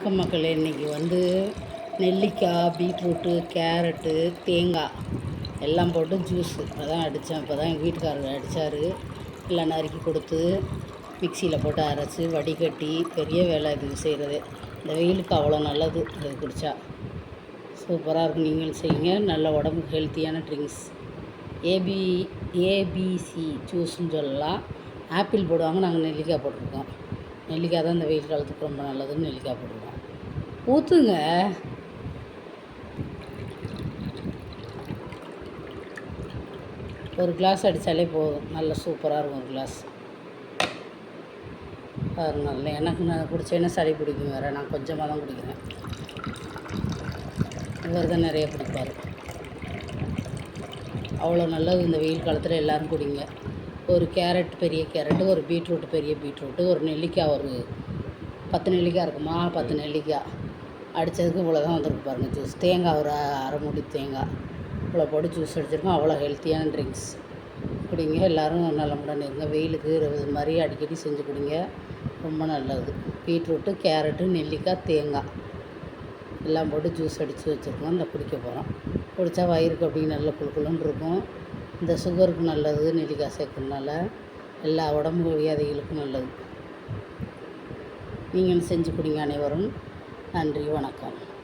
வணக்கம் மக்களே. இன்றைக்கி வந்து நெல்லிக்காய் பீட்ரூட்டு கேரட்டு தேங்காய் எல்லாம் போட்டு ஜூஸு. தான் அடித்தேன். இப்போ தான் எங்கள் வீட்டுக்காரர் அடித்தார் எல்லாம் நறுக்கி கொடுத்து மிக்சியில் போட்டு அரைச்சி வடிகட்டி பெரிய வேலை இது செய்கிறது இந்த வெயிலுக்கு அவ்வளோ நல்லது. இது குடித்தா சூப்பராக இருக்கும். நீங்களும் செய்யுங்க. நல்ல உடம்புக்கு ஹெல்த்தியான ட்ரிங்க்ஸ். ஏபி ஏபிசி ஜூஸ்ன்னு சொல்லலாம். ஆப்பிள் போடுவாங்க. நாங்கள் நெல்லிக்காய் போட்டிருக்கோம். நெல்லிக்காய் தான் இந்த வெயில் காலத்துக்கு ரொம்ப நல்லதுன்னு நெல்லிக்காய் போடுவோம் ஊற்றுங்க ஒரு கிளாஸ் அடித்தாலே போதும். நல்ல சூப்பராக இருக்கும் ஒரு கிளாஸ் அது நல்ல எனக்கு நான் குடித்தேன்னா சளி பிடிக்கும் வேறு. நான் கொஞ்சமாக தான் குடிக்கிறேன். இவர் தான் நிறைய குடிப்பார். அவ்வளோ நல்லது இந்த வெயில் காலத்தில் எல்லோரும் குடிங்க. ஒரு கேரட் பெரிய கேரட்டு ஒரு பீட்ரூட் பெரிய பீட்ரூட்டு ஒரு நெல்லிக்காய் ஒரு பத்து நெல்லிக்காய் இருக்குமா? பத்து நெல்லிக்காய். அடித்ததுக்கு இவ்வளோ தான் வந்துருக்கு பாருங்கள் ஜூஸ் தேங்காய் ஒரு அரை மூடி தேங்காய். இவ்வளோ போட்டு ஜூஸ் அடிச்சிருக்கோம். அவ்வளோ ஹெல்த்தியான ட்ரிங்க்ஸ் குடிங்க. எல்லோரும் நல்லமுடன் இருங்க. வெயிலுக்கு இது மாதிரி அடிக்கடி செஞ்சு குடிங்க. ரொம்ப நல்லது. பீட்ரூட்டு கேரட்டு நெல்லிக்காய் தேங்காய். எல்லாம் போட்டு ஜூஸ் அடித்து வச்சுருக்கோம். அந்த குடிக்க போகிறோம் குடித்தா வயிறுக்கு அப்படி நல்ல குழுக்குழுன்னு இருக்கும். இந்த சுகருக்கு நல்லது நெல்லிக்காய் சேர்க்கறதுனால எல்லா உடம்பு வியாதிகளுக்கும் நல்லது. நீங்களும் செஞ்சு குடிங்க அனைவரும். நன்றி வணக்கம்.